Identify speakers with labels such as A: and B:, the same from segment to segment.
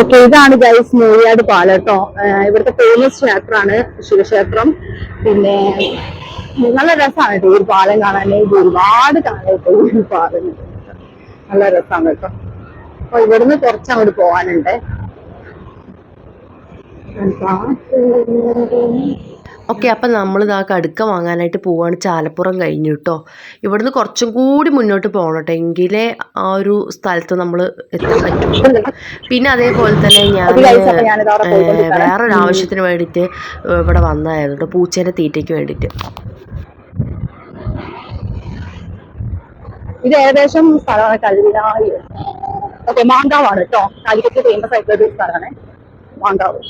A: Okay ഇതാണ് guys മൂഴിയാട് പാലട്ടോ. ഇവിടുത്തെ famous ക്ഷേത്രമാണ് ശിവക്ഷേത്രം. പിന്നെ നല്ല രസമാണ് കേട്ടോ ഒരു പാലം കാണാൻ ഇത് ഒരുപാട് കാലമായിട്ട് ഒരു പാലം. നല്ല രസമാണ് കേട്ടോ. അപ്പൊ ഇവിടുന്ന് കുറച്ച് അങ്ങോട്ട് പോകാനുണ്ട്
B: ഓക്കെ അപ്പം നമ്മൾ ഇതാ കടുക്ക വാങ്ങാനായിട്ട് പോവാണ്. ചാലപ്പുറം കഴിഞ്ഞു കേട്ടോ ഇവിടുന്ന് കുറച്ചും കൂടി മുന്നോട്ട് പോകണം കേട്ടോ എങ്കിലേ ആ ഒരു സ്ഥലത്ത് നമ്മൾ എത്താൻ പറ്റും. പിന്നെ അതേപോലെ തന്നെ ഞാൻ വേറൊരു ആവശ്യത്തിന് വേണ്ടിയിട്ട് ഇവിടെ വന്നതായിരുന്നു കേട്ടോ പൂച്ചേന്റെ തീറ്റയ്ക്ക് വേണ്ടിയിട്ട്.
A: ഇത് ഏകദേശം സ്ഥലമാണ് കല്ലിനായി. ഓക്കെ മാങ്കാവാണ് കേട്ടോ കാലിക്കറ്റ് ഫേമസ് ആയിട്ടുള്ള ഒരു സ്ഥലമാണ് മാങ്കാവ്.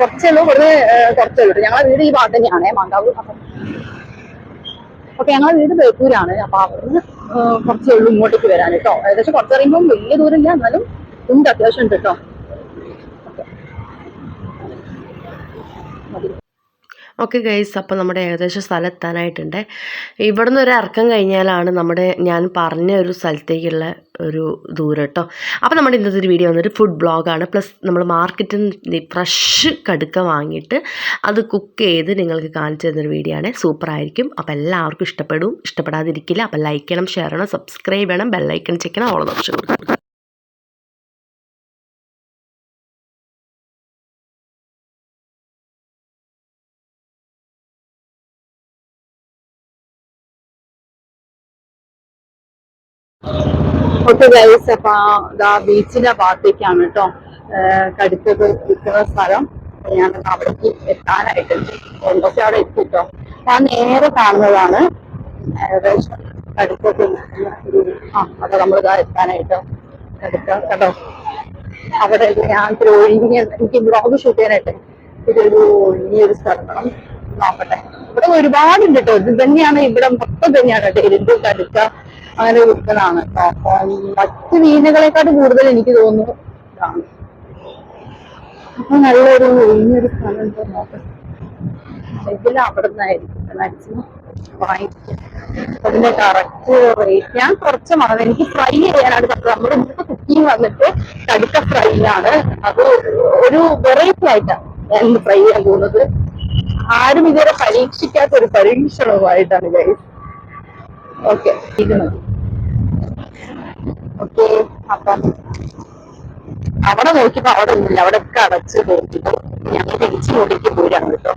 A: കുറച്ചുള്ളൂ ഇവിടെ കുറച്ചേ ഉള്ളൂ ഞങ്ങളെ വീട് ഈ ഭാഗത്ത് തന്നെയാണ് മാങ്കാവ്. ഓക്കെ ഞങ്ങളെ വീട് ബേപ്പൂരാണ്. അപ്പൊ അവിടുന്ന് കുറച്ചേ ഉള്ളൂ ഇങ്ങോട്ടേക്ക് വരാൻ കേട്ടോ. ഏകദേശം കുറച്ചറിയുമ്പോൾ വലിയ ദൂരമില്ല എന്നാലും ഉണ്ട് അത്യാവശ്യം ഉണ്ട് കേട്ടോ.
B: ഓക്കെ ഗൈസ് അപ്പോൾ നമ്മുടെ ഏകദേശം സ്ഥലം എത്താനായിട്ടുണ്ട്. നിന്ന് ഒരു ഇറക്കം കഴിഞ്ഞാലാണ് നമ്മുടെ ഞാൻ പറഞ്ഞ ഒരു സ്ഥലത്തേക്കുള്ള ഒരു ദൂരം കേട്ടോ. അപ്പോൾ നമ്മുടെ ഇന്നത്തെ ഒരു വീഡിയോ വന്നിട്ട് ഫുഡ് ബ്ലോഗാണ് പ്ലസ് നമ്മൾ മാർക്കറ്റിൽ നിന്ന് ഫ്രഷ് കടുക്ക വാങ്ങിയിട്ട് അത് കുക്ക് ചെയ്ത് നിങ്ങൾക്ക് കാണിച്ചു തരുന്നൊരു വീഡിയോ ആണ്. സൂപ്പർ ആയിരിക്കും. അപ്പോൾ എല്ലാവർക്കും ഇഷ്ടപ്പെടും. ഇഷ്ടപ്പെടാതിരിക്കില്ല. അപ്പോൾ ലൈക്ക് ചെയ്യണം ഷെയർ ചെയ്യണം സബ്സ്ക്രൈബ് ചെയ്യണം ബെല്ലൈക്കൺ ചെക്കണം ഓൾ ഓപ്ഷൻ കൊടുക്കണം
A: ഓക്കെ ഗൈസ് അപ്പൊ ദാ ബീച്ചിന്റെ ഭാഗത്തേക്കാണ് കേട്ടോ. കടുത്തത് നിൽക്കുന്ന സ്ഥലം. ഞാൻ അവിടേക്ക് എത്താനായിട്ടുണ്ട്. ഒക്കെ അവിടെ എത്തി ഞാൻ നേരെ കാണുന്നതാണ് ഏകദേശം കടുത്തത് ഒരു ആ അപ്പൊ നമ്മളിതാ എത്താനായിട്ടോ. കടുക്ക കേട്ടോ. അവിടെ ഞാൻ ഇത്തിരി ഒഴിഞ്ഞ എനിക്ക് ബ്ലോഗ് ഷൂട്ട് ചെയ്യാനായിട്ട് ഇതൊരു ഒഴിഞ്ഞൊരു സ്ഥലം നോക്കട്ടെ. ഇവിടെ ഒരുപാടുണ്ട് കേട്ടോ. ഇത് തന്നെയാണ് ഇവിടെ മൊത്തം തന്നെയാണ് കേട്ടോ. എരുമ്പ് കടുക്ക അങ്ങനെ മറ്റു അപ്പം മറ്റ് മീനുകളെക്കാട്ടും കൂടുതൽ എനിക്ക് തോന്നുന്നു ഇതാണ്. അപ്പൊ നല്ലൊരു ഇനിയൊരു സ്ഥലം നോക്കട്ടെ ഇതിൽ അവിടെ നിന്നായിരിക്കും മാക്സിമം വാങ്ങിക്കും അതിന്റെ കറക്റ്റ് റേറ്റ് ഞാൻ കുറച്ച് മറന്നു എനിക്ക് ഫ്രൈ ചെയ്യാനാണ് പറഞ്ഞത് നമ്മുടെ ഇന്നത്തെ കുക്കിംഗ് വന്നിട്ട് കടുക്ക ഫ്രൈ ആണ് അത് ഒരു വെറൈറ്റി ആയിട്ടാണ് ഞാൻ ഫ്രൈ ചെയ്യാൻ പോകുന്നത്. ആരും ഇതുവരെ പരീക്ഷിക്കാത്ത ഒരു പരീക്ഷണവുമായിട്ടാണ് ഗൈസ് ഓക്കെ ഇത് മതി ഓക്കെ അപ്പം അവിടെ നോക്കിയപ്പോ അവിടെ ഒന്നുമില്ല അവിടെ ഒക്കെ അടച്ച് നോക്കിയപ്പോ ഞങ്ങൾ തിരിച്ചു നോക്കിക്ക് പോരാണ് കേട്ടോ.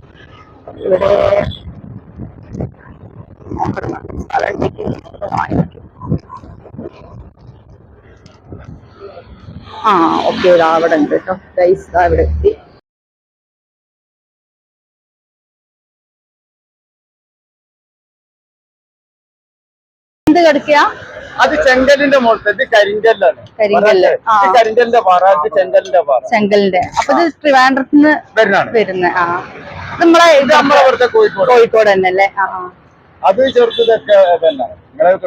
A: ഇവിടെ ആ ഓക്കെ അവിടെ ഉണ്ട് കേട്ടോ. ഗൈസ് അവിടെ എത്തി. എന്ത് കിടക്കുക
C: അത് ചെങ്കലിന്റെ മുകളിൽ ഇത് കരിങ്കല്ലാണ്.
A: കരിങ്കല്ല്,
C: കരിങ്കലിന്റെ പാറ ഇത് ചെങ്കലിന്റെ പാറ
A: ചെങ്കലിന്റെ അപ്പൊ ഇത് ട്രിവാൻഡ്രത്തിന്
C: വരുന്നതാണ്.
A: വരുന്ന ആ. നമ്മളെ
C: ഇത്
A: ഇത്
C: നമ്മളെ ഇവിടുത്തെ കോഴിക്കോട്.
A: കോഴിക്കോട് തന്നെ അല്ലേ? ആ.
C: അത് ചെറുതൊക്കെ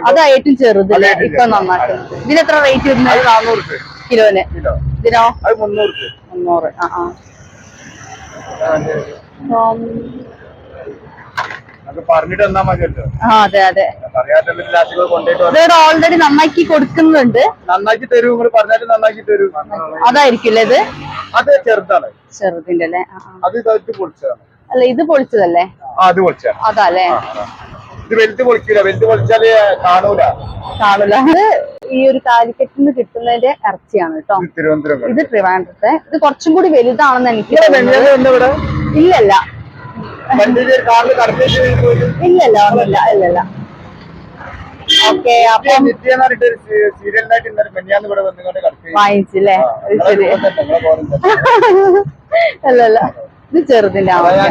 A: അത് ഏറ്റവും
C: ചെറുത്
A: ഇപ്പൊ. നന്നാക്കുന്നത് ഇതിന് എത്ര റേറ്റ് വരുന്നത്?
C: നാനൂറ്
A: കിലോന്.
C: കിലോ.
A: ഇതിനോ?
C: മുന്നൂറ്
A: മുന്നൂറ്. ആ ആ ഉം,
C: അത് പറഞ്ഞിട്ട് തന്നാ മതിയല്ലോ
A: ആ അതെ അതെ. ഇത് ഓൾറെഡി നന്നാക്കി കൊടുക്കുന്നുണ്ട്.
C: നന്നാക്കി തരൂ പറഞ്ഞാലും നന്നാക്കി തരൂ.
A: അതായിരിക്കില്ലേ ഇത്?
C: അത് ചെറുതാണ്.
A: ചെറുതിന്റെ അല്ലേ.
C: അത് ഇതായിട്ട് പൊളിച്ചതാണ്.
A: അല്ല ഇത് പൊളിച്ചതല്ലേ?
C: അത് പൊളിച്ചാണ്
A: അതല്ലേ.
C: ഇത് വലുത് പൊളിക്കൂല. വലുത് പൊളിച്ചാൽ കാണൂല.
A: കാണൂല. ഈ ഒരു കാലിക്കറ്റിന്ന് കിട്ടുന്നതിന്റെ ഇറച്ചിയാണ് കേട്ടോ.
C: ഇത് തിരുവനന്തപുരം.
A: ഇത് ട്രിവാൻഡ്രത്തെ ഇത് കുറച്ചും കൂടി വലുതാണെന്ന് എനിക്ക് ഇല്ലല്ല. ഇല്ലല്ല ഒന്നുമില്ല ഓക്കെ അപ്പം വാങ്ങിച്ചില്ലേ? ശരി. അല്ലല്ല ഇത് ചെറുതിന്റെ
C: അതാ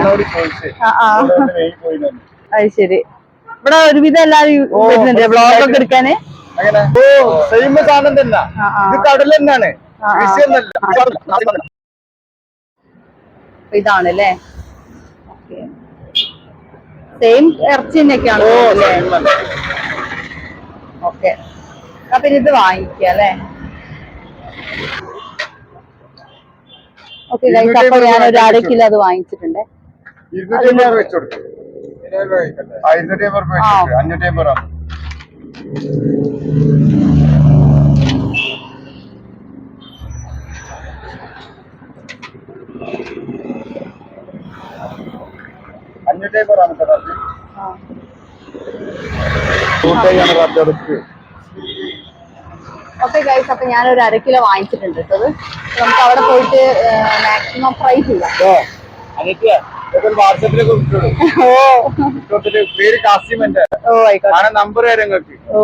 A: ശരി. ഇവിടെ ഒരുവിധം എല്ലാരും വരുന്നുണ്ട്. ഒക്കെ എടുക്കാന്?
C: അങ്ങനെ. ഓ സെയിം സാധനം തന്നെ.
A: ആ, ആ.
C: ഇത് കടൽ തന്നെയാണ്.
A: ആ, ആ.
C: വിഷയൊന്നല്ല
A: ഇതാണല്ലേ? സെയിം ഇറച്ചി തന്നെയൊക്കെയാണ് ഓക്കെ അപ്പൊ ഇത് വാങ്ങിക്കുക അല്ലേ? ഓക്കെ അപ്പൊ ഞാൻ ഒരു അര കിലോ അത് വാങ്ങിച്ചിട്ടുണ്ട്.
C: ഇരുന്നൂറ്റി അമ്പത് വെച്ച് കൊടുക്കും ആ ഇരുന്നൂറ്റി അമ്പത് രൂപ വെച്ച് കൊടുക്ക്. അഞ്ഞൂറ്റി അമ്പത് രൂപ അഞ്ഞൂറ്റമ്പത് റാം സാർ അത് നൂറ്റയ്യാണ് റബ്ബർക്ക്
A: ഓക്കെ ഗൈസ് അപ്പൊ ഞാൻ അര കിലോ വാങ്ങിച്ചിട്ടുണ്ട് കേട്ടത് നമുക്ക് അവിടെ പോയിട്ട് മാക്സിമം ഫ്രൈ ചെയ്യാം
C: പേര് കാസിമന്റെ
A: ഓ
C: നമ്പർ തരാം നിങ്ങൾക്ക്.
A: ഓ.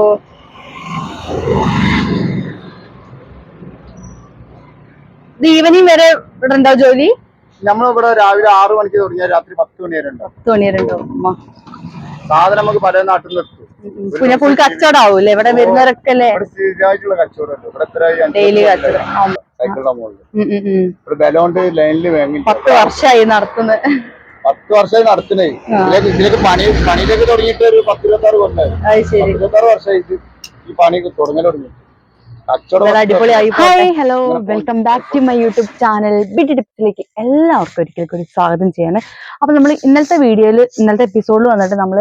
A: ഇത് ഈവനിങ് വരെ ഇവിടെ ഉണ്ടോ ജോലി?
C: നമ്മളിവിടെ രാവിലെ ആറു മണിക്ക് തുടങ്ങിയാൽ രാത്രി പത്ത് മണി വരെ
A: പത്ത് മണി വരെ.
C: സാധനം നമുക്ക് പല
A: ഉം. പിന്നെ ഫുൾ കച്ചവടം ആവൂല്ലേ ഇവിടെ വരുന്നവരൊക്കെ അല്ലേ?
C: സ്ഥിരമായിട്ടുള്ള കച്ചവടമുണ്ട് ഇവിടെ എത്ര
A: ഡെയിലി കച്ചവടം.
C: സൈക്കിളിന്റെ മുകളിൽ. ലൈനിൽ വാങ്ങി.
A: പത്ത് വർഷമായി നടത്തുന്നത്
C: പത്ത് വർഷമായി നടത്തുന്നേ. ഇതിലേക്ക് ഇതിലേക്ക് പണി പണിയിലേക്ക് തുടങ്ങിയിട്ട് ഒരു പത്ത് ഇരുപത്തി ആറ്
A: ശരി.
C: ഇരുപത്തി ആറ് വർഷമായി ഈ പണി തുടങ്ങൽ തുടങ്ങി
A: അടിപൊളിയായി hi hello welcome back to my YouTube channel Bitty ടിപ്സിലേക്ക് എല്ലാവർക്കും ഒരിക്കൽ കൂടി സ്വാഗതം ചെയ്യാണ്. അപ്പൊ നമ്മൾ ഇന്നലത്തെ വീഡിയോയിൽ ഇന്നലത്തെ എപ്പിസോഡിൽ വന്നിട്ട് നമ്മൾ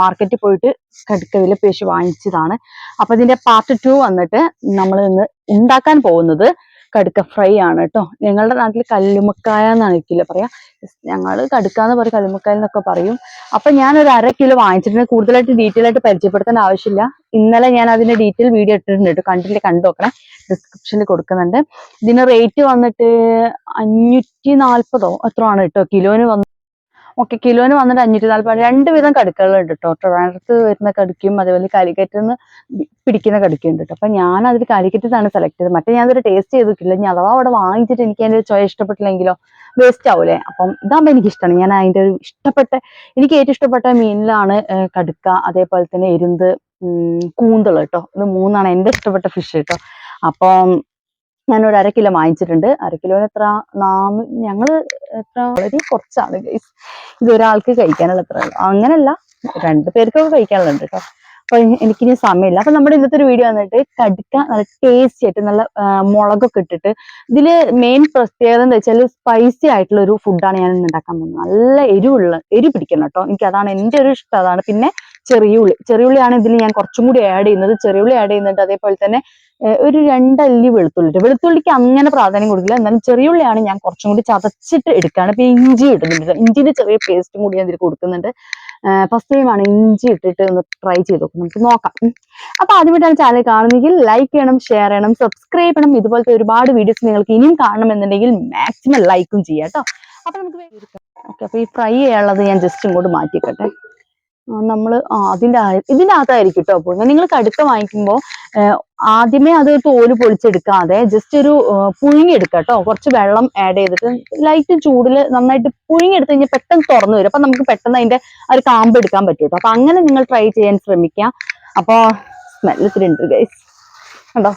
A: മാർക്കറ്റിൽ പോയിട്ട് കടുക്കവില പേശി വാങ്ങിച്ചതാണ്. അപ്പൊ ഇതിന്റെ പാർട്ട് ടു വന്നിട്ട് നമ്മൾ ഇന്ന് ഉണ്ടാക്കാൻ പോകുന്നത് കടുക്ക ഫ്രൈ ആണ് കേട്ടോ ഞങ്ങളുടെ നാട്ടിൽ കല്ലുമക്കായ എന്നായിരിക്കില്ല പറയാ. ഞങ്ങൾ കടുക്ക എന്ന് പറയും കല്ലുമ്മക്കായ എന്നൊക്കെ പറയും. അപ്പൊ ഞാൻ ഒരു അര കിലോ വാങ്ങിച്ചിട്ടുണ്ട്. കൂടുതലായിട്ട് ഡീറ്റെയിൽ ആയിട്ട് പരിചയപ്പെടുത്തേണ്ട ആവശ്യമില്ല. ഇന്നലെ ഞാൻ അതിന്റെ ഡീറ്റെയിൽ വീഡിയോ ഇട്ടിട്ടുണ്ട് കേട്ടോ കണ്ടില്ല കണ്ടു ഡിസ്ക്രിപ്ഷനിൽ കൊടുക്കുന്നുണ്ട്. ഇതിന് റേറ്റ് വന്നിട്ട് അഞ്ഞൂറ്റി നാൽപ്പതോ എത്രയാണ് കേട്ടോ കിലോന് വന്ന് ഓക്കെ കിലോന് വന്നിട്ട് അഞ്ഞൂറ്റി നാല്പത് രണ്ട് വിധം കടുക്കകളുണ്ട് കേട്ടോ ട്രിവാൻഡ്രത്ത് വരുന്ന കടുക്കും അതേപോലെ കാലിക്കറ്റിൽ നിന്ന് പിടിക്കുന്ന ഉണ്ട് കേട്ടോ അപ്പൊ ഞാൻ അതിൽ കാലിക്കറ്റാണ് സെലക്ട് ചെയ്തത്. മറ്റേ ഞാൻ ടേസ്റ്റ് ചെയ്തിട്ടില്ല. ഇനി അഥവാ അവിടെ വാങ്ങിച്ചിട്ട് എനിക്ക് അതിന്റെ ചോയ ഇഷ്ടപ്പെട്ടില്ലെങ്കിലോ വേസ്റ്റ് ആവൂലേ? അപ്പം ഇതാകുമ്പോൾ എനിക്ക് ഇഷ്ടമാണ് ഞാൻ അതിന്റെ ഒരു ഇഷ്ടപ്പെട്ട എനിക്ക് ഏറ്റവും ഇഷ്ടപ്പെട്ട മീനിലാണ് കടുക്ക അതേപോലെ തന്നെ എരുന്ത് കൂന്തൾ കേട്ടോ ഇത് മൂന്നാണ് എന്റെ ഇഷ്ടപ്പെട്ട ഫിഷ് കേട്ടോ അപ്പം ഞാൻ ഒരു അര കിലോ വാങ്ങിച്ചിട്ടുണ്ട്. അര കിലോന് എത്ര? നാമ ഞങ്ങൾ എത്ര? വളരെ കുറച്ചാണ് ഇത് ഒരാൾക്ക് കഴിക്കാനുള്ള എത്ര അങ്ങനല്ല. രണ്ടു പേർക്കൊക്കെ കഴിക്കാനുള്ളത് കേട്ടോ. അപ്പൊ എനിക്കിനി സമയമില്ല. അപ്പൊ നമ്മുടെ ഇന്നത്തെ ഒരു വീഡിയോ വന്നിട്ട് കടുക്ക നല്ല ടേസ്റ്റി ആയിട്ട് നല്ല മുളകൊക്കെ ഇട്ടിട്ട് ഇതിൽ മെയിൻ പ്രത്യേകത എന്താ വെച്ചാൽ സ്പൈസി ആയിട്ടുള്ള ഒരു ഫുഡാണ് ഞാൻ ഇന്ന് ഉണ്ടാക്കാൻ പോകുന്നത്. നല്ല എരിവുള്ള എരി പിടിക്കണം കേട്ടോ. എനിക്ക് അതാണ് എന്റെ ഒരു ഇഷ്ടം അതാണ്. പിന്നെ ചെറിയ ഉള്ളി. ചെറിയ ഉള്ളിയാണ് ഇതിൽ ഞാൻ കുറച്ചും കൂടി ആഡ് ചെയ്യുന്നത്. ചെറിയ ഉള്ളി ആഡ് ചെയ്യുന്നുണ്ട്. അതേപോലെ തന്നെ ഒരു രണ്ടല്ലി വെളുത്തുള്ളി വെളുത്തുള്ളിക്ക് അങ്ങനെ പ്രാധാന്യം കൊടുക്കില്ല. എന്നാലും ചെറിയ ഉള്ളിയാണ് ഞാൻ കുറച്ചും കൂടി ചതച്ചിട്ട് എടുക്കുകയാണ് ഇപ്പൊ ഇഞ്ചി ഇടുന്നുണ്ട്. ഇഞ്ചിന്റെ ചെറിയ പേസ്റ്റും കൂടി ഞാൻ ഇതിൽ കൊടുക്കുന്നുണ്ട്. ഫസ്റ്റ് ടൈമാണ് ഇഞ്ചി ഇട്ടിട്ട് ഒന്ന് ട്രൈ ചെയ്ത് നോക്കാം. നമുക്ക് നോക്കാം. അപ്പൊ ആദ്യമായിട്ടാണ് ചാനൽ കാണുന്നെങ്കിൽ ലൈക്ക് ചെയ്യണം ഷെയർ ചെയ്യണം സബ്സ്ക്രൈബ് ചെയ്യണം. ഇതുപോലത്തെ ഒരുപാട് വീഡിയോസ് നിങ്ങൾക്ക് ഇനിയും കാണണമെന്നുണ്ടെങ്കിൽ മാക്സിമം ലൈക്കും ചെയ്യാം കേട്ടോ. അപ്പൊ നമുക്ക് ഓക്കെ അപ്പൊ ഈ ഫ്രൈ ചെയ്യാനുള്ളത് ഞാൻ ജസ്റ്റ് ഇങ്ങോട്ട് മാറ്റിക്കട്ടെ. നമ്മൾ അതിന്റെ ആ- ഇതിന്റെ അകത്തായിരിക്കും കേട്ടോ അപ്പോൾ. നിങ്ങൾ കടുക്ക വാങ്ങിക്കുമ്പോൾ ആദ്യമേ അത് തോൽ പൊളിച്ചെടുക്കാതെ ജസ്റ്റ് ഒരു പുഴുങ്ങിയെടുക്കുക കേട്ടോ കുറച്ച് വെള്ളം ആഡ് ചെയ്തിട്ട് ലൈറ്റ് ചൂടിൽ നന്നായിട്ട് പുഴുങ്ങിയെടുത്ത് കഴിഞ്ഞാൽ പെട്ടെന്ന് തുറന്നു വരും. അപ്പൊ നമുക്ക് പെട്ടെന്ന് അതിന്റെ ആ ഒരു കാമ്പ് എടുക്കാൻ പറ്റും അപ്പൊ അങ്ങനെ നിങ്ങൾ ട്രൈ ചെയ്യാൻ ശ്രമിക്ക. അപ്പൊ സ്മെല്ല് ഇത്തിരി ഉണ്ട് ഗൈസ് കണ്ടോ?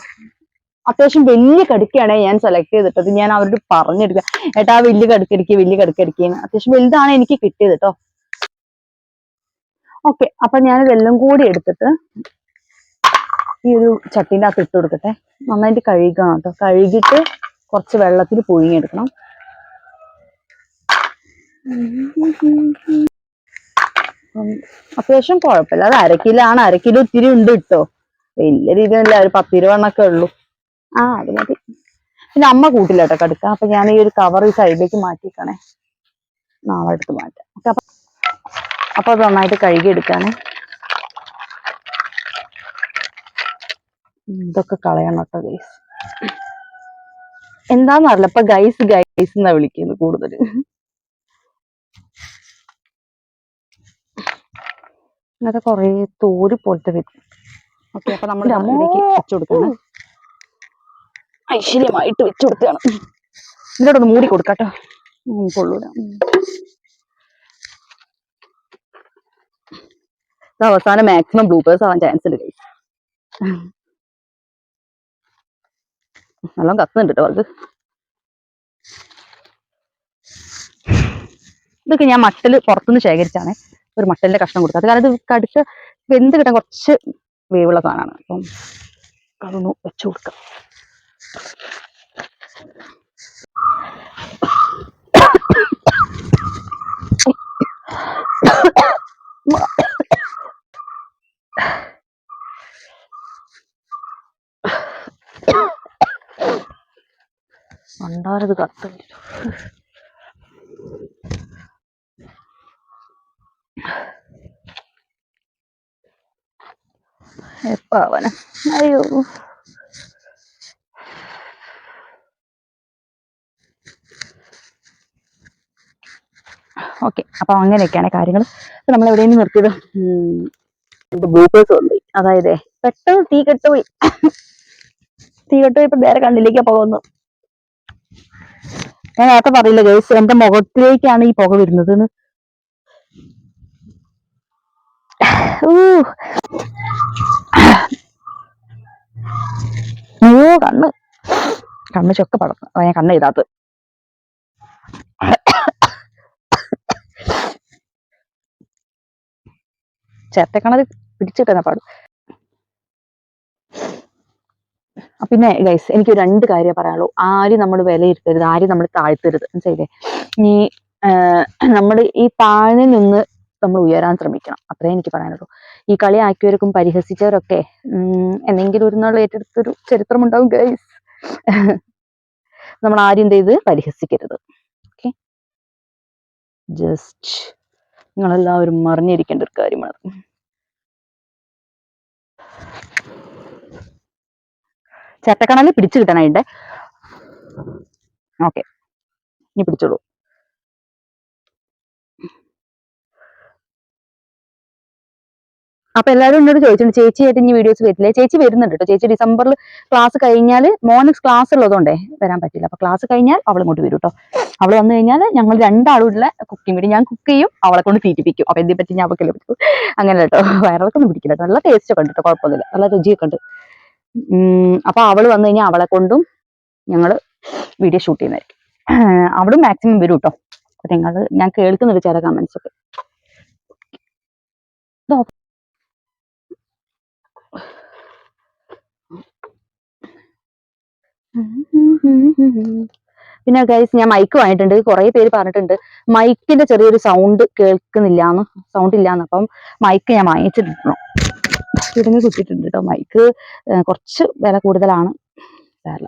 A: അത്യാവശ്യം വലിയ കടുക്കയാണ് ഞാൻ സെലക്ട് ചെയ്തിട്ടത്. ഞാൻ അവരോട് പറഞ്ഞെടുക്കുക ഏട്ടാ വലിയ കടുക്കടിക്കുക വലിയ കടുക്കടിക്കുക അത്യാവശ്യം വലുതാണ് എനിക്ക് കിട്ടിയത് കേട്ടോ ഓക്കെ അപ്പൊ ഞാൻ ഇതെല്ലാം കൂടി എടുത്തിട്ട് ഈ ഒരു ചട്ടീന്റെ അകത്ത് ഇട്ട് കൊടുക്കട്ടെ. നന്നായിട്ട് കഴുകണം കേട്ടോ. കഴുകിയിട്ട് കുറച്ച് വെള്ളത്തിൽ പുഴുങ്ങിയെടുക്കണം. അത്യാവശ്യം കുഴപ്പമില്ല. അത് അരക്കിലാണ് കിലോ ആണ്. അര കിലോ ഇത്തിരി ഉണ്ട് കേട്ടോ. വലിയ രീതിയിലല്ല ഒരു പത്തിരുവണ്ണൊക്കെ ഉള്ളൂ. ആ അത് മതി. പിന്നെ അമ്മ കൂട്ടില്ല കേട്ടോ കടുക്ക. അപ്പൊ ഞാൻ ഈ ഒരു കവർ ഈ സൈഡിലേക്ക് മാറ്റിക്കണേ നാളെ എടുത്ത് മാറ്റാം. ഓക്കെ അപ്പൊ അപ്പൊ അത് നന്നായിട്ട് കഴുകിയെടുക്കാനേ. ഇതൊക്കെ കളയണം കേട്ടോ ഗൈസ് എന്താന്നറിയില്ല ഇപ്പൊ ഗൈസ് ഗൈസ് എന്നാ വിളിക്കുന്നത് കൂടുതൽ ഇങ്ങനത്തെ കൊറേ തോര് പോലത്തെ വരും ഓക്കെ അപ്പൊ നമ്മൾ ഇതിലേക്ക് വെച്ചു കൊടുക്കണം. ഐശ്വര്യമായിട്ട് വെച്ചു കൊടുക്കുകയാണ് ഇതിലോട്ട് ഒന്ന് മൂടി കൊടുക്കാട്ടോ. കൊള്ളൂല ഇത് അവസാനം മാക്സിമം ബ്ലൂപേഴ്സ് ആവാൻ ചാൻസ് ഉണ്ട് guys. നല്ലോണം കത്തുന്നുണ്ട് കേട്ടോ അത് ഇതൊക്കെ ഞാൻ മട്ടൽ പുറത്തുനിന്ന് ശേഖരിച്ചാണ്. ഒരു മട്ടലിന്റെ കഷ്ണം കൊടുത്തത്. കാരണം ഇത് കടുത്ത് വെന്ത് കിട്ടാൻ കുറച്ച് വേവുള്ള സാധനമാണ് അപ്പം അതൊന്ന് വെച്ചു കൊടുക്കാം. ഉണ്ടാരത് കത്തില്ല എപ്പാവനം അയ്യോ. ഓക്കെ അപ്പൊ അങ്ങനെയൊക്കെയാണ് കാര്യങ്ങൾ നമ്മൾ എവിടെയും നിർത്തിയത്? ബ്ലൂപ്പേഴ്സ് കൊണ്ടുപോയി അതായത് പെട്ടെന്ന് തീ കെട്ടുപോയി. തീ കെട്ടുപോയി ഇപ്പൊ നേരെ കണ്ണിലേക്ക് പോകുന്നു ഞാൻ നേരത്തെ പറയില്ല ഗൈസ് എന്റെ മുഖത്തിലേക്കാണ് ഈ പുക വരുന്നത് ഓ. കണ്ണ്. കണ്ണ് ചൊക്കെ പടർന്നു. അതാ ഞാൻ കണ്ണ് എഴുതാത്തത് ചേർത്തക്കണത് പിടിച്ചിട്ടാ പാടും ആ, പിന്നെ ഗൈസ് എനിക്ക് രണ്ട് കാര്യം പറയാനുള്ളൂ. ആരും നമ്മൾ വിലയിരുത്തരുത് ആരും നമ്മൾ താഴ്ത്തരുത് മനസ്സിലേ ഈ നമ്മൾ ഈ താഴ്ന്നു നിന്ന് നമ്മൾ ഉയരാൻ ശ്രമിക്കണം. അത്രേ എനിക്ക് പറയാനുള്ളൂ. ഈ കളി ആക്കിയവർക്കും പരിഹസിച്ചവരൊക്കെ എന്തെങ്കിലും ഒരു നാൾ ഏറ്റെടുത്തൊരു ചരിത്രമുണ്ടാവും ഗൈസ് നമ്മൾ ആരും ചെയ്ത്? പരിഹസിക്കരുത്. ഓക്കെ ജസ്റ്റ് നിങ്ങളെല്ലാവരും മറിഞ്ഞിരിക്കേണ്ട ഒരു കാര്യമാണ്. ചേട്ടക്കണൽ പിടിച്ചു കിട്ടാനായിട്ട് ഓക്കെ. ഇനി പിടിച്ചോളൂ. അപ്പൊ എല്ലാവരും എന്നോട് ചോദിച്ചിട്ടുണ്ട് ചേച്ചിയായിട്ട് ഇനി വീഡിയോസ് വരില്ലേ? ചേച്ചി വരുന്നുണ്ട് കേട്ടോ ചേച്ചി ഡിസംബറിൽ ക്ലാസ് കഴിഞ്ഞാൽ മോന് ക്ലാസ് ഉള്ളതുകൊണ്ടേ വരാൻ പറ്റില്ല. അപ്പൊ ക്ലാസ് കഴിഞ്ഞാൽ അവൾ ഇങ്ങോട്ട് വരും കേട്ടോ അവൾ വന്നു കഴിഞ്ഞാൽ ഞങ്ങൾ രണ്ടാളുള്ള കുക്കിംഗ് വീഡിയോ ഞാൻ കുക്ക് ചെയ്യും അവളെ കൊണ്ട് തീറ്റിപ്പിക്കും അപ്പൊ എന്തിനെ പറ്റി ഞാൻ അവക്കല്ലേ പറ്റൂ? അങ്ങനെ കേട്ടോ വയറിളക്കൊന്നും പിടിക്കില്ല നല്ല ടേസ്റ്റ് ഒക്കെ ഉണ്ട് കേട്ടോ കുഴപ്പമൊന്നുമില്ല. നല്ല രുചിയൊക്കെ ഉണ്ട്. ഉം, അപ്പൊ അവൾ വന്നു കഴിഞ്ഞാൽ അവളെ കൊണ്ടും ഞങ്ങൾ വീഡിയോ ഷൂട്ട് ചെയ്യുന്നതായിരിക്കും. അവളും മാക്സിമം വരും കേട്ടോ നിങ്ങൾ ഞാൻ കേൾക്കുന്നുണ്ട് ചില കമന്റ്സ് ഒക്കെ. പിന്നെ ഗൈസ് ഞാൻ മൈക്ക് വാങ്ങിയിട്ടുണ്ട്. കുറെ പേര് പറഞ്ഞിട്ടുണ്ട്. മൈക്കിന്റെ ചെറിയൊരു സൗണ്ട് കേൾക്കുന്നില്ല എന്ന് സൗണ്ട് ഇല്ലാന്ന്. അപ്പം മൈക്ക് ഞാൻ വാങ്ങിച്ചിട്ടുണ്ട്. ഇടുന്ന് കുത്തിയിട്ടുണ്ട് കേട്ടോ മൈക്ക് കുറച്ച് വില കൂടുതലാണ് സാരമില്ല